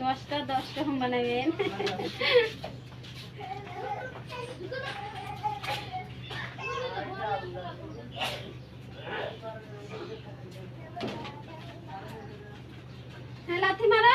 দশটা দশটা বানাবেন। হ্যাঁ লাথি মারা।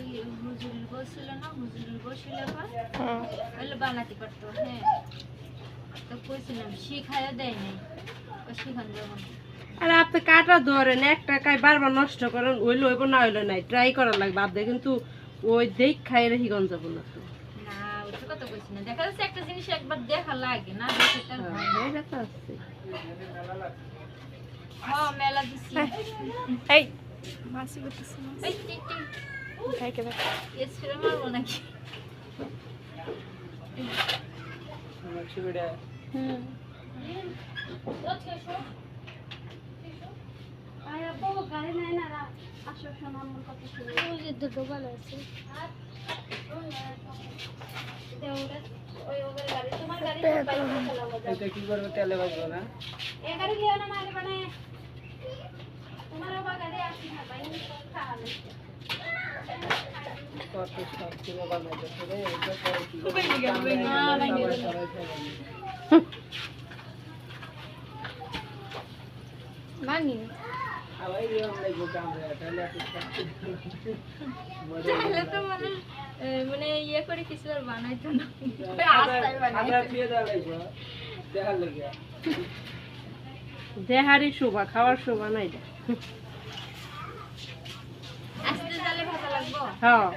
সেই হুজুর বলছিল না হুজুর বসিল বলে বানাতে পারতো হ্যাঁ। তো কইছিলাম শিখাইও দেয় নাই। শিখান আরে আপনি কাটা ধরেন এক টাকায় বারবার নষ্ট করেন ওইলো হইব না হইল নাই। ট্রাই করা লাগবে। আপনি কিন্তু ওই দেখ খাই রেখি গন যাব না তো দেখা যাচ্ছে একটা জিনিস একবার দেখা লাগে না হ্যাঁ, মেলা এই। মাসি করতেছে এই খাইকে দেখ। এস ফিরে মারবো নাকি? হুম। দুটো ভালো আছে। এটা কি করবে? তেলে বাজবে না? এ গাড়ি লিও না মারে মানে তোমার বাবা গাড়ি আসি না বাইক খাওয়ালে মানে ইয়ে করে কিছু আর বানাইতো না দেহারি শোভা খাওয়ার শোভা নাই। এটা আস্তে জালে ভাজা লাগবো? হ্যাঁ।